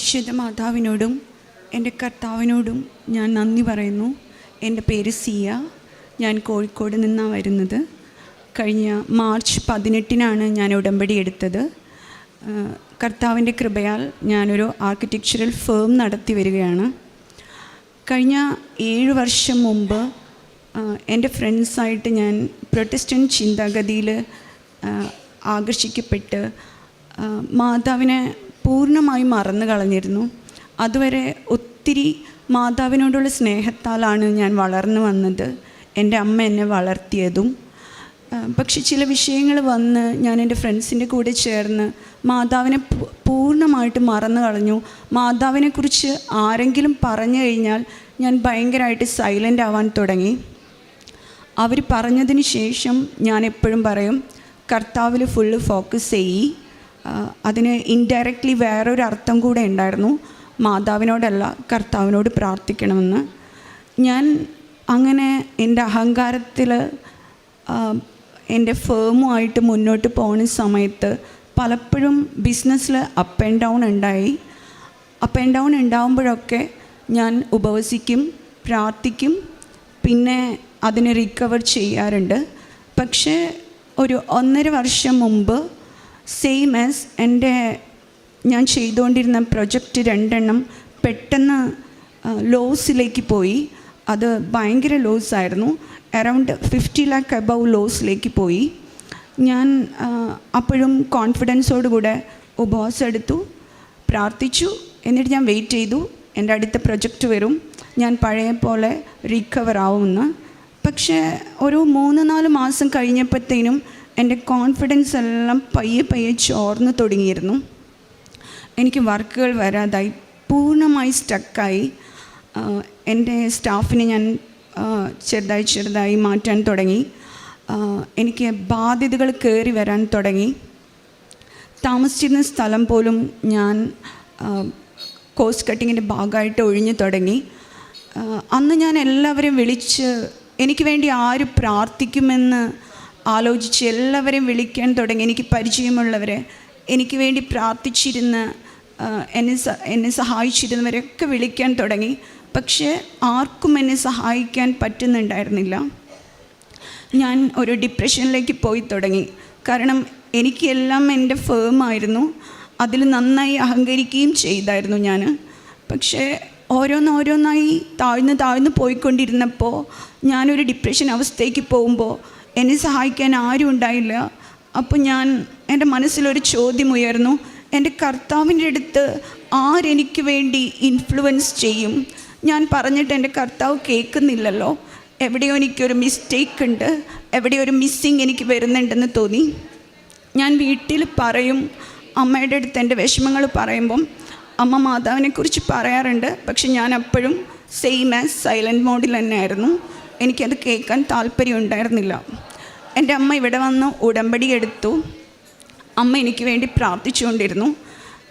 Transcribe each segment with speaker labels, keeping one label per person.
Speaker 1: പരിശുദ്ധ മാതാവിനോടും എന്റെ കർത്താവിനോടും ഞാൻ നന്ദി പറയുന്നു. എന്റെ പേര് സിയ. ഞാൻ കോഴിക്കോട് നിന്നാണ് വരുന്നത്. കഴിഞ്ഞ മാർച്ച് പതിനെട്ടിനാണ് ഞാൻ ഉടമ്പടി എടുത്തത്. കർത്താവിന്റെ കൃപയാൽ ഞാനൊരു ആർക്കിടെക്ചറൽ ഫേം നടത്തി വരികയാണ്. കഴിഞ്ഞ ഏഴ് വർഷം മുമ്പ് എന്റെ ഫ്രണ്ട്സായിട്ട് ഞാൻ പ്രൊട്ടസ്റ്റന്റ് ചിന്താഗതിയിൽ ആകർഷിക്കപ്പെട്ട് മാതാവിനെ പൂർണമായി മറന്നു കളഞ്ഞിരുന്നു. അതുവരെ ഒത്തിരി മാതാവിനോടുള്ള സ്നേഹത്താലാണ് ഞാൻ വളർന്നു വന്നത്. എന്റെ അമ്മ എന്നെ വളർത്തിയതും പക്ഷെ ചില വിഷയങ്ങൾ വന്ന് ഞാൻ എന്റെ ഫ്രണ്ട്സിന്റെ കൂടെ ചേർന്ന് മാതാവിനെ പൂർണമായിട്ട് മറന്നു കളഞ്ഞു. മാതാവിനെക്കുറിച്ച് ആരെങ്കിലും പറഞ്ഞു കഴിഞ്ഞാൽ ഞാൻ ഭയങ്കരമായിട്ട് സൈലന്റ് ആവാൻ തുടങ്ങി. അവർ പറഞ്ഞതിന് ശേഷം ഞാൻ എപ്പോഴും പറയും കർത്താവിൽ ഫുള്ള് ഫോക്കസ് ചെയ്യി. അതിന് ഇൻഡയറക്റ്റ്ലി വേറൊരു അർത്ഥം കൂടെ ഉണ്ടായിരുന്നു. മാതാവിനോടല്ല കർത്താവിനോട് പ്രാർത്ഥിക്കണമെന്ന്. ഞാൻ അങ്ങനെ എന്റെ അഹങ്കാരത്തിൽ എന്റെ ഫേമുമായിട്ട് മുന്നോട്ട് പോകുന്ന സമയത്ത് പലപ്പോഴും ബിസിനസ്സിൽ അപ്പ് ആൻഡ് ഡൗൺ ഉണ്ടായി. അപ്പ് ആൻഡ് ഡൗൺ ഉണ്ടാകുമ്പോഴൊക്കെ ഞാൻ ഉപവസിക്കും പ്രാർത്ഥിക്കും പിന്നെ അതിനെ റിക്കവർ ചെയ്യാറുണ്ട്. പക്ഷേ ഒരു ഒന്നര വർഷം മുമ്പ് സെയിം ആസ് എന്റെ ഞാൻ ചെയ്തുകൊണ്ടിരുന്ന പ്രൊജക്റ്റ് രണ്ടെണ്ണം പെട്ടെന്ന് ലോസിലേക്ക് പോയി. അത് ഭയങ്കര ലോസ് ആയിരുന്നു. അറൗണ്ട് ഫിഫ്റ്റി ലാക്ക് അബവ് ലോസിലേക്ക് പോയി. ഞാൻ അപ്പോഴും കോൺഫിഡൻസോടുകൂടെ ഉപവാസം എടുത്തു പ്രാർത്ഥിച്ചു. എന്നിട്ട് ഞാൻ വെയിറ്റ് ചെയ്തു. എന്റെ അടുത്ത പ്രൊജക്റ്റ് വരും. ഞാൻ പഴയ പോലെ റിക്കവർ ആവുമെന്ന്. പക്ഷേ ഒരു മൂന്ന് നാല് മാസം കഴിഞ്ഞപ്പോഴത്തേനും എന്റെ കോൺഫിഡൻസ് എല്ലാം പയ്യെ പയ്യെ ചോർന്ന് തുടങ്ങിയിരുന്നു. എനിക്ക് വർക്കുകൾ വരാതായി. പൂർണമായി സ്റ്റക്കായി എന്റെ സ്റ്റാഫിനെ ഞാൻ ചെറുതായി ചെറുതായി മാറ്റാൻ തുടങ്ങി. എനിക്ക് ബാധ്യതകൾ കയറി വരാൻ തുടങ്ങി. താമസിച്ചിരുന്ന സ്ഥലം പോലും ഞാൻ കോസ്റ്റ് കട്ടിങ്ങിന്റെ ഭാഗമായിട്ട് ഒഴിഞ്ഞു തുടങ്ങി. അന്ന് ഞാൻ എല്ലാവരെയും വിളിച്ച് എനിക്ക് വേണ്ടി ആര് പ്രാർത്ഥിക്കുമെന്ന് ആലോചിച്ച് എല്ലാവരെയും വിളിക്കാൻ തുടങ്ങി. എനിക്ക് പരിചയമുള്ളവരെ എനിക്ക് വേണ്ടി പ്രാർത്ഥിച്ചിരുന്ന എന്നെ എന്നെ സഹായിച്ചിരുന്നവരെയൊക്കെ വിളിക്കാൻ തുടങ്ങി. പക്ഷേ ആർക്കും എന്നെ സഹായിക്കാൻ പറ്റുന്നുണ്ടായിരുന്നില്ല. ഞാൻ ഒരു ഡിപ്രഷനിലേക്ക് പോയി തുടങ്ങി. കാരണം എനിക്കെല്ലാം എന്റെ ഫേമായിരുന്നു അതിൽ നന്നായി അഹങ്കരിക്കുകയും ചെയ്തായിരുന്നു ഞാൻ. പക്ഷേ ഓരോന്നോരോന്നായി താഴ്ന്ന് താഴ്ന്ന് പോയിക്കൊണ്ടിരുന്നപ്പോൾ ഞാനൊരു ഡിപ്രഷൻ അവസ്ഥയ്ക്ക് പോകുമ്പോൾ എന്നെ സഹായിക്കാൻ ആരും ഉണ്ടായില്ല. അപ്പോൾ ഞാൻ എന്റെ മനസ്സിലൊരു ചോദ്യം ഉയർന്നു. എന്റെ കർത്താവിന്റെ അടുത്ത് ആരെനിക്ക് വേണ്ടി ഇൻഫ്ലുവൻസ് ചെയ്യും? ഞാൻ പറഞ്ഞിട്ട് എന്റെ കർത്താവ് കേൾക്കുന്നില്ലല്ലോ. എവിടെയോ എനിക്കൊരു മിസ്റ്റേക്ക് ഉണ്ട്. എവിടെയോ ഒരു മിസ്സിങ് എനിക്ക് വരുന്നുണ്ടെന്ന് തോന്നി. ഞാൻ വീട്ടിൽ പറയും. അമ്മയുടെ അടുത്ത് എന്റെ വിഷമങ്ങൾ പറയുമ്പം അമ്മ മാതാവിനെക്കുറിച്ച് പറയാറുണ്ട്. പക്ഷെ ഞാൻ അപ്പോഴും സെയിം ആസ് സൈലന്റ് മോഡിൽ തന്നെയായിരുന്നു. എനിക്കത് കേൾക്കാൻ താല്പര്യം ഉണ്ടായിരുന്നില്ല എന്റെ അമ്മ ഇവിടെ വന്ന് ഉടമ്പടി എടുത്തു. അമ്മ എനിക്ക് വേണ്ടി പ്രാർത്ഥിച്ചുകൊണ്ടിരുന്നു.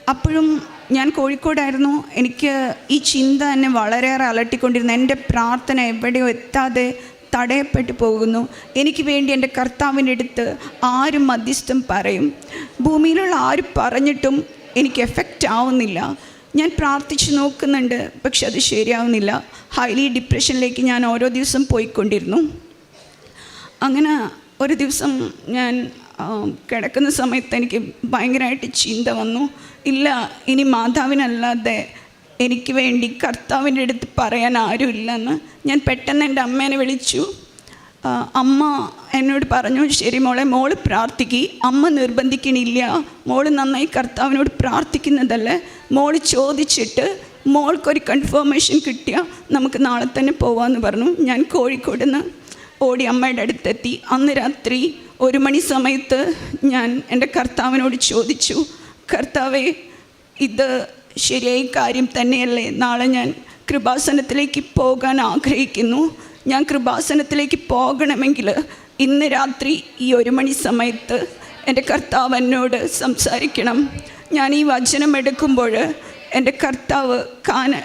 Speaker 1: അപ്പോഴും ഞാൻ കോഴിക്കോടായിരുന്നു. എനിക്ക് ഈ ചിന്ത എന്നെ വളരെയേറെ അലട്ടിക്കൊണ്ടിരുന്നു. എന്റെ പ്രാർത്ഥന എവിടെയോ എത്താതെ തടയപ്പെട്ടു പോകുന്നു. എനിക്ക് വേണ്ടി എന്റെ കർത്താവിന്റെ അടുത്ത് ആരും മധ്യസ്ഥം പറയും. ഭൂമിയിലുള്ള ആര് പറഞ്ഞിട്ടും എനിക്ക് എഫക്റ്റ് ആവുന്നില്ല. ഞാൻ പ്രാർത്ഥിച്ച് നോക്കുന്നുണ്ട് പക്ഷെ അത് ശരിയാവുന്നില്ല. ഹൈലി ഡിപ്രഷനിലേക്ക് ഞാൻ ഓരോ ദിവസം പോയിക്കൊണ്ടിരുന്നു. അങ്ങനെ ഒരു ദിവസം ഞാൻ കിടക്കുന്ന സമയത്ത് എനിക്ക് ഭയങ്കരമായിട്ട് ചിന്ത വന്നു. ഇല്ല ഇനി മാതാവിനല്ലാതെ എനിക്ക് വേണ്ടി കർത്താവിന്റെ അടുത്ത് പറയാൻ ആരുമില്ലെന്ന് ഞാൻ പെട്ടെന്ന് എന്റെ അമ്മേനെ വിളിച്ചു. അമ്മ എന്നോട് പറഞ്ഞു ശരി മോളെ മോൾ പ്രാർത്ഥിക്കി. അമ്മ നിർബന്ധിക്കണില്ല. മോൾ നന്നായി കർത്താവിനോട് പ്രാർത്ഥിക്കുന്നതല്ലേ. മോൾ ചോദിച്ചിട്ട് മോൾക്കൊരു കൺഫർമേഷൻ കിട്ടിയാൽ നമുക്ക് നാളെ തന്നെ പോവാമെന്ന് പറഞ്ഞു. ഞാൻ കോഴിക്കോട് നിന്ന് ഓടി അമ്മയുടെ അടുത്തെത്തി. അന്ന് രാത്രി ഒരു മണി സമയത്ത് ഞാൻ എന്റെ കർത്താവിനോട് ചോദിച്ചു കർത്താവേ ഇത് ശരിയായ കാര്യം തന്നെയല്ലേ. നാളെ ഞാൻ കൃപാസനത്തിലേക്ക് പോകാൻ ആഗ്രഹിക്കുന്നു. ഞാൻ കൃപാസനത്തിലേക്ക് പോകണമെങ്കിൽ ഇന്ന് രാത്രി ഈ ഒരു മണി സമയത്ത് എന്റെ കർത്താവ് എന്നോട് സംസാരിക്കണം. ഞാൻ ഈ വചനം എടുക്കുമ്പോൾ എന്റെ കർത്താവ് കാന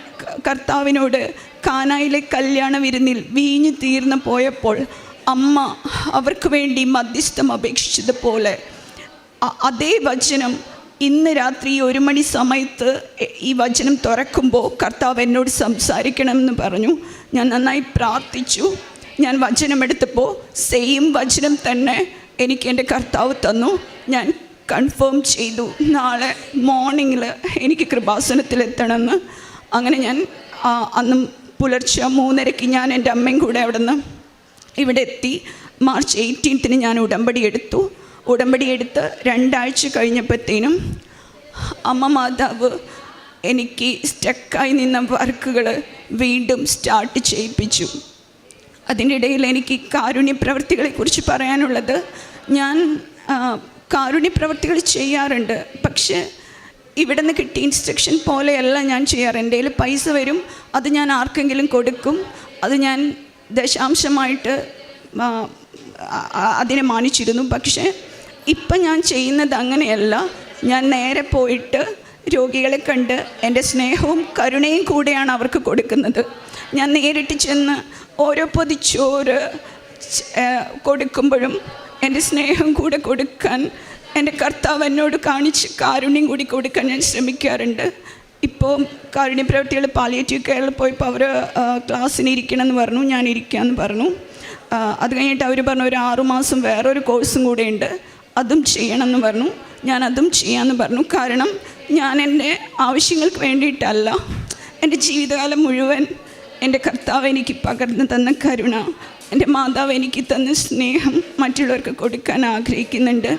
Speaker 1: കർത്താവിനോട് കാനായിലെ കല്യാണ വിരുന്നിൽ വീഞ്ഞു തീർന്നു പോയപ്പോൾ അമ്മ അവർക്ക് വേണ്ടി മധ്യസ്ഥം അപേക്ഷിച്ചതുപോലെ അതേ വചനം ഇന്ന് രാത്രി ഒരു മണി സമയത്ത് ഈ വചനം തുറക്കുമ്പോൾ കർത്താവ് എന്നോട് സംസാരിക്കണമെന്ന് പറഞ്ഞു. ഞാൻ നന്നായി പ്രാർത്ഥിച്ചു. ഞാൻ വചനമെടുത്തപ്പോൾ സെയിം വചനം തന്നെ എനിക്ക് എന്റെ കർത്താവ് തന്നു. ഞാൻ കൺഫേം ചെയ്തു. നാളെ മോർണിംഗിൽ എനിക്ക് കൃപാസനത്തിലെത്തണമെന്ന്. അങ്ങനെ ഞാൻ അന്ന് പുലർച്ചെ മൂന്നരയ്ക്ക് ഞാൻ എന്റെ അമ്മയും കൂടെ അവിടെ നിന്ന് ഇവിടെ എത്തി മാർച്ച് എയ്റ്റീൻത്തിന് ഞാൻ ഉടമ്പടി എടുത്തു. ഉടമ്പടി എടുത്ത് രണ്ടാഴ്ച കഴിഞ്ഞപ്പോഴത്തേനും അമ്മ മാതാവ് എനിക്ക് സ്റ്റക്കായി നിന്ന വർക്കുകൾ വീണ്ടും സ്റ്റാർട്ട് ചെയ്യിപ്പിച്ചു. അതിന്റെ ഇടയിൽ എനിക്ക് കാരുണ്യ പ്രവൃത്തികളെക്കുറിച്ച് പറയാനുള്ളത് ഞാൻ ആ, കാരുണ്യ പ്രവർത്തികൾ ചെയ്യാറുണ്ട്. പക്ഷേ ഇവിടെ നിന്ന് കിട്ടിയ ഇൻസ്ട്രക്ഷൻ പോലെയല്ല ഞാൻ ചെയ്യാറ്. എന്റെ കയ്യിൽ പൈസ വരും അത് ഞാൻ ആർക്കെങ്കിലും കൊടുക്കും അത് ഞാൻ ദശാംശമായിട്ട് അതിനെ മാനിച്ചിരുന്നു. പക്ഷേ ഇപ്പം ഞാൻ ചെയ്യുന്നത് അങ്ങനെയല്ല. ഞാൻ നേരെ പോയിട്ട് രോഗികളെ കണ്ട് എന്റെ സ്നേഹവും കരുണയും കൂടെയാണ് അവർക്ക് കൊടുക്കുന്നത്. ഞാൻ നേരിട്ട് ചെന്ന് ഓരോ പൊതിച്ചോറ് കൊടുക്കുമ്പോഴും എന്റെ സ്നേഹം കൂടെ കൊടുക്കാൻ എന്റെ കർത്താവ് എന്നോട് കാണിച്ച് കാരുണ്യം കൂടി കൊടുക്കാൻ ഞാൻ ശ്രമിക്കാറുണ്ട്. ഇപ്പോൾ കാരുണ്യ പ്രവർത്തികൾ പാലിയേറ്റീവ് കെയറിൽ പോയപ്പോൾ അവർ ക്ലാസ്സിന് ഇരിക്കണമെന്ന് പറഞ്ഞു ഞാൻ ഇരിക്കാമെന്ന് പറഞ്ഞു. അത് കഴിഞ്ഞിട്ട് അവർ പറഞ്ഞു ഒരു ആറുമാസം വേറൊരു കോഴ്സും കൂടെ ഉണ്ട്. അതും ചെയ്യണമെന്ന് പറഞ്ഞു. ഞാൻ അതും ചെയ്യാമെന്ന് പറഞ്ഞു. കാരണം ഞാൻ എന്റെ ആവശ്യങ്ങൾക്ക് വേണ്ടിയിട്ടല്ല. എന്റെ ജീവിതകാലം മുഴുവൻ എന്റെ കർത്താവ് എനിക്ക് പകർന്നു തന്ന കരുണ എന്റെ മാതാവ് എനിക്ക് തന്ന സ്നേഹം മറ്റുള്ളവർക്ക് കൊടുക്കാൻ ആഗ്രഹിക്കുന്നുണ്ട്.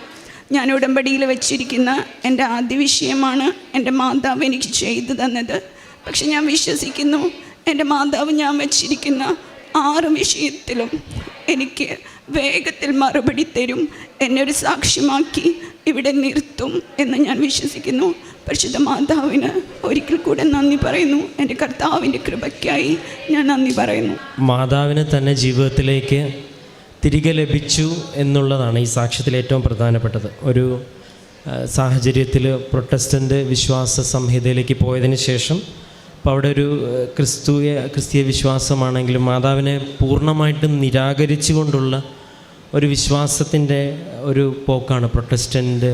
Speaker 1: ഞാൻ ഉടമ്പടിയിൽ വെച്ചിരിക്കുന്ന എന്റെ ആദ്യ വിഷയമാണ് എന്റെ മാതാവ് എനിക്ക് ചെയ്തു തന്നത്. പക്ഷെ ഞാൻ വിശ്വസിക്കുന്നു എന്റെ മാതാവ് ഞാൻ വെച്ചിരിക്കുന്ന ആറ് വിഷയത്തിലും എനിക്ക് വേഗത്തിൽ മറുപടി തരും. എന്നെ ഒരു സാക്ഷ്യമാക്കി ഇവിടെ നിർത്തും എന്ന് ഞാൻ വിശ്വസിക്കുന്നു. പരിശുദ്ധ മാതാവിന് ഒരിക്കൽ കൂടെ നന്ദി പറയുന്നു. എന്റെ കർത്താവിന്റെ കൃപയ്ക്കായി ഞാൻ നന്ദി പറയുന്നു.
Speaker 2: മാതാവിന് തന്നെ ജീവിതത്തിലേക്ക് തിരികെ ലഭിച്ചു എന്നുള്ളതാണ് ഈ സാക്ഷ്യത്തിൽ ഏറ്റവും പ്രധാനപ്പെട്ടത്. ഒരു സാഹചര്യത്തിൽ പ്രൊട്ടസ്റ്റന്റ് വിശ്വാസ സംഹിതയിലേക്ക് പോയതിന് ശേഷം അപ്പോൾ അവിടെ ഒരു ക്രിസ്തുയ ക്രിസ്തീയ വിശ്വാസമാണെങ്കിലും മാതാവിനെ പൂർണമായിട്ടും നിരാകരിച്ചുകൊണ്ടുള്ള ഒരു വിശ്വാസത്തിന്റെ ഒരു പോക്കാണ് പ്രൊട്ടസ്റ്റന്റ്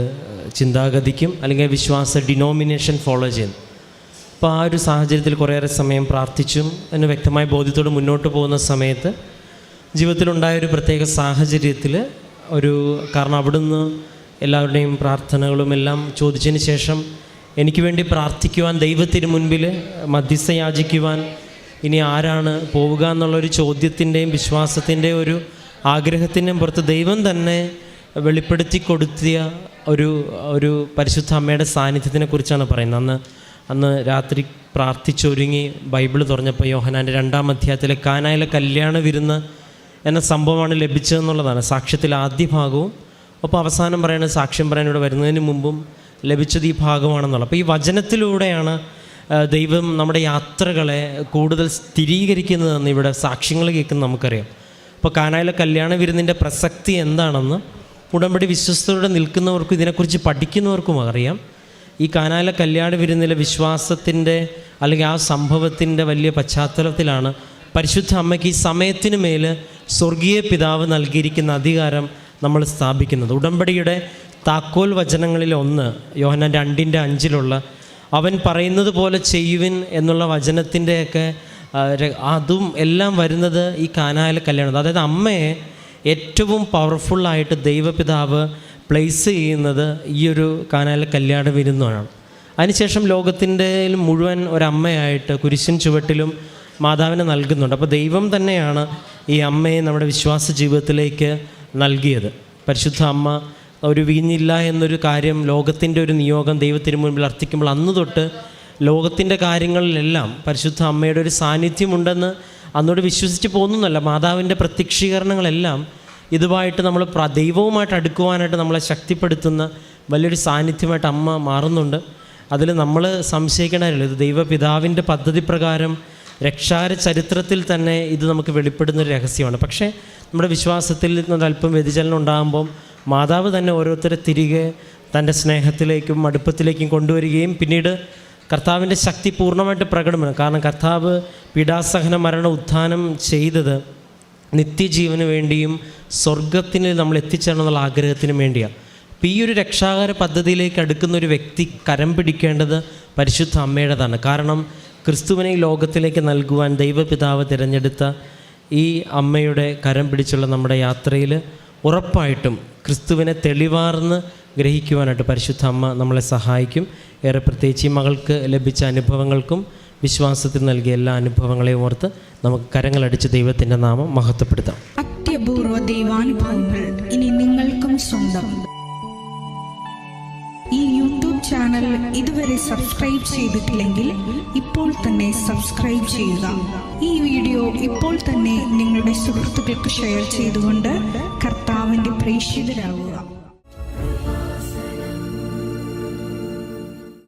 Speaker 2: ചിന്താഗതിക്കും അല്ലെങ്കിൽ വിശ്വാസ ഡിനോമിനേഷൻ ഫോളോ ചെയ്യുന്നത്. അപ്പോൾ ആ ഒരു സാഹചര്യത്തിൽ കുറേയേറെ സമയം പ്രാർത്ഥിച്ചും അതിന് വ്യക്തമായ ബോധ്യത്തോട് മുന്നോട്ട് പോകുന്ന സമയത്ത് ജീവിതത്തിലുണ്ടായ ഒരു പ്രത്യേക സാഹചര്യത്തിൽ ഒരു കാരണം അവിടുന്ന് എല്ലാവരുടെയും പ്രാർത്ഥനകളും എല്ലാം ചോദിച്ചതിന് ശേഷം എനിക്ക് വേണ്ടി പ്രാർത്ഥിക്കുവാൻ ദൈവത്തിന് മുൻപിൽ മധ്യസ്ഥ യാചിക്കുവാൻ ഇനി ആരാണ് പോവുക എന്നുള്ളൊരു ചോദ്യത്തിന്റെയും വിശ്വാസത്തിന്റെയും ഒരു ആഗ്രഹത്തിന്റെയും പുറത്ത് ദൈവം തന്നെ വെളിപ്പെടുത്തി കൊടുത്തിയ ഒരു ഒരു പരിശുദ്ധ അമ്മയുടെ സാന്നിധ്യത്തിനെ കുറിച്ചാണ് പറയുന്നത്. അന്ന് അന്ന് രാത്രി പ്രാർത്ഥിച്ചൊരുങ്ങി ബൈബിൾ തുറഞ്ഞപ്പോൾ യോഹനാന്റെ രണ്ടാം അധ്യായത്തിലെ കാനായിലെ കല്യാണ വിരുന്ന് എന്ന സംഭവമാണ് ലഭിച്ചതെന്നുള്ളതാണ്. സാക്ഷ്യത്തിൽ ആദ്യ ഭാഗവും. ഒപ്പം അവസാനം പറയുന്നത് സാക്ഷ്യം പറയാൻ ഇവിടെ വരുന്നതിന് മുമ്പും ലഭിച്ചത് ഈ ഭാഗമാണെന്നുള്ളത്. അപ്പോൾ ഈ വചനത്തിലൂടെയാണ് ദൈവം നമ്മുടെ യാത്രകളെ കൂടുതൽ സ്ഥിരീകരിക്കുന്നതെന്ന് ഇവിടെ സാക്ഷ്യങ്ങൾ കേൾക്കുന്ന നമുക്കറിയാം. അപ്പോൾ കാനായിലെ കല്യാണ വിരുന്നിന്റെ പ്രസക്തി എന്താണെന്ന് ഉടമ്പടി വിശ്വസ്തയോടെ നിൽക്കുന്നവർക്കും ഇതിനെക്കുറിച്ച് പഠിക്കുന്നവർക്കും അറിയാം. ഈ കാനായിലെ കല്യാണ വിരുന്നിലെ വിശ്വാസത്തിന്റെ അല്ലെങ്കിൽ ആ സംഭവത്തിന്റെ വലിയ പശ്ചാത്തലത്തിലാണ് പരിശുദ്ധ അമ്മയ്ക്ക് ഈ സമയത്തിന് മേൽ സ്വർഗീയ പിതാവ് നൽകിയിരിക്കുന്ന അധികാരം നമ്മൾ സ്ഥാപിക്കുന്നത്. ഉടമ്പടിയുടെ താക്കോൽ വചനങ്ങളിൽ ഒന്ന് യോഹന രണ്ടിന്റെ അഞ്ചിലുള്ള അവൻ പറയുന്നത് പോലെ ചെയ്യുവിൻ എന്നുള്ള വചനത്തിന്റെയൊക്കെ അതും എല്ലാം വരുന്നത് ഈ കാനായിലെ കല്യാണം. അതായത് അമ്മയെ ഏറ്റവും പവർഫുള്ളായിട്ട് ദൈവപിതാവ് പ്ലേസ് ചെയ്യുന്നത് ഈ ഒരു കാനായിലെ കല്യാണ വിരുന്നാണ്. അതിനുശേഷം ലോകത്തിന്റെ മുഴുവൻ ഒരമ്മയായിട്ട് കുരിശിൻ ചുവട്ടിലും മാതാവിനെ നൽകുന്നുണ്ട്. അപ്പോൾ ദൈവം തന്നെയാണ് ഈ അമ്മയെ നമ്മുടെ വിശ്വാസ ജീവിതത്തിലേക്ക് നൽകിയത്. പരിശുദ്ധ അമ്മ ഒരു വീഞ്ഞില്ല എന്നൊരു കാര്യം ലോകത്തിന്റെ ഒരു നിയോഗം ദൈവത്തിന് മുൻപിൽ അർത്ഥിക്കുമ്പോൾ അന്ന് തൊട്ട് ലോകത്തിന്റെ കാര്യങ്ങളിലെല്ലാം പരിശുദ്ധ അമ്മയുടെ ഒരു സാന്നിധ്യമുണ്ടെന്ന് അന്നോട് വിശ്വസിച്ച് പോകുന്നല്ല മാതാവിന്റെ പ്രത്യക്ഷീകരണങ്ങളെല്ലാം ഇതുമായിട്ട് നമ്മൾ ദൈവവുമായിട്ട് അടുക്കുവാനായിട്ട് നമ്മളെ ശക്തിപ്പെടുത്തുന്ന വലിയൊരു സാന്നിധ്യമായിട്ട് അമ്മ മാറുന്നുണ്ട്. അതിൽ നമ്മൾ സംശയിക്കണമല്ലോ ഇത് ദൈവപിതാവിന്റെ പദ്ധതി പ്രകാരം രക്ഷാര ചരിത്രത്തിൽ തന്നെ ഇത് നമുക്ക് വെളിപ്പെടുന്ന ഒരു രഹസ്യമാണ്. പക്ഷേ നമ്മുടെ വിശ്വാസത്തിൽ നിന്ന് അല്പം വ്യതിചലനം ഉണ്ടാകുമ്പം മാതാവ് തന്നെ ഓരോരുത്തരെ തിരികെ തന്റെ സ്നേഹത്തിലേക്കും അടുപ്പത്തിലേക്കും കൊണ്ടുവരികയും പിന്നീട് കർത്താവിന്റെ ശക്തി പൂർണമായിട്ട് പ്രകടമാണ് കാരണം കർത്താവ് പീഡാസഹന മരണ ഉത്ഥാനം ചെയ്തത് നിത്യജീവന് വേണ്ടിയും സ്വർഗത്തിന് നമ്മൾ എത്തിച്ചേരണം എന്നുള്ള ആഗ്രഹത്തിനും വേണ്ടിയാണ്. അപ്പം ഈ ഒരു രക്ഷാകര പദ്ധതിയിലേക്ക് അടുക്കുന്ന ഒരു വ്യക്തി കരം പിടിക്കേണ്ടത് പരിശുദ്ധ അമ്മയുടേതാണ്. കാരണം ക്രിസ്തുവിനെ ലോകത്തിലേക്ക് നൽകുവാൻ ദൈവപിതാവ് തിരഞ്ഞെടുത്ത ഈ അമ്മയുടെ കരം പിടിച്ചുള്ള നമ്മുടെ യാത്രയിൽ ഉറപ്പായിട്ടും ക്രിസ്തുവിനെ തെളിവാർന്ന് ഗ്രഹിക്കുവാനായിട്ട് പരിശുദ്ധ അമ്മ നമ്മളെ സഹായിക്കും. ഏറെ പ്രത്യേകിച്ച് ഈ മകൾക്ക് ലഭിച്ച അനുഭവങ്ങൾക്കും വിശ്വാസത്തിൽ നൽകിയ എല്ലാ അനുഭവങ്ങളെയും ഓർത്ത് നമുക്ക് കരങ്ങളടിച്ച് ദൈവത്തിന്റെ നാമം മഹത്വപ്പെടുത്താം.
Speaker 3: അത്യപൂർവ ദൈവാനുഭവങ്ങൾ ഇനി നിങ്ങൾക്കും സ്വന്തം. ഈ യൂട്യൂബ് ചാനൽ ഇതുവരെ സബ്സ്ക്രൈബ് ചെയ്തിട്ടില്ലെങ്കിൽ ഇപ്പോൾ തന്നെ സബ്സ്ക്രൈബ് ചെയ്യുക. ഈ വീഡിയോ ഇപ്പോൾ തന്നെ നിങ്ങളുടെ സുഹൃത്തുക്കൾക്ക് ഷെയർ ചെയ്തുകൊണ്ട് കർത്താവിന്റെ പ്രേക്ഷിതരാകുക